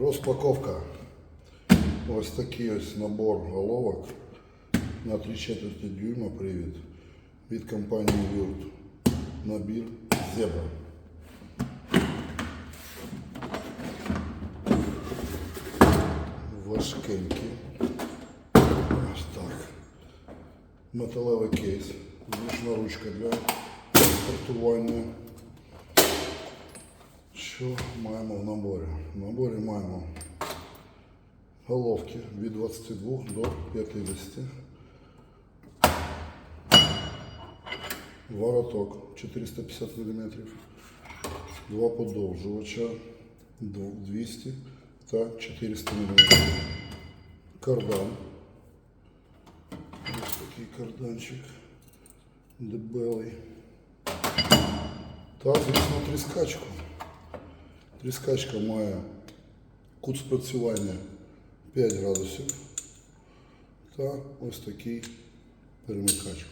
Розпаковка. Ось такий ось набор головок на 3 четверті дюйма привід від компанії Word. Набір Зебра. Важкенькі. Ось так. Металевий кейс. Зручна ручка для транспортування. Що маємо в наборі? В наборі маємо головки від 22 до 50. Вороток 450 мм. Два подовжувача 200 та 400 мм. Кардан. Ось такий карданчик. Дебелий. Та, звісно, тріскачку. Тріскачка має кут спрацювання 5 градусів та ось такий перемикач.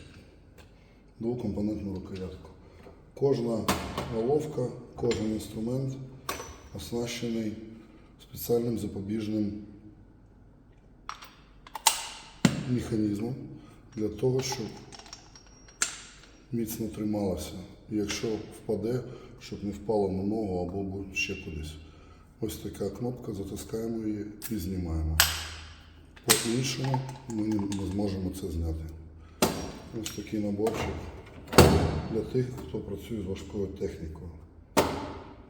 Двокомпонентну рукоятку. Кожна головка, кожен інструмент оснащений спеціальним запобіжним механізмом для того, щоб міцно трималася. Якщо впаде, щоб не впало на ногу або ще кудись. Ось така кнопка, затискаємо її і знімаємо. По-іншому ми не зможемо це зняти. Ось такий наборчик для тих, хто працює з важкою технікою.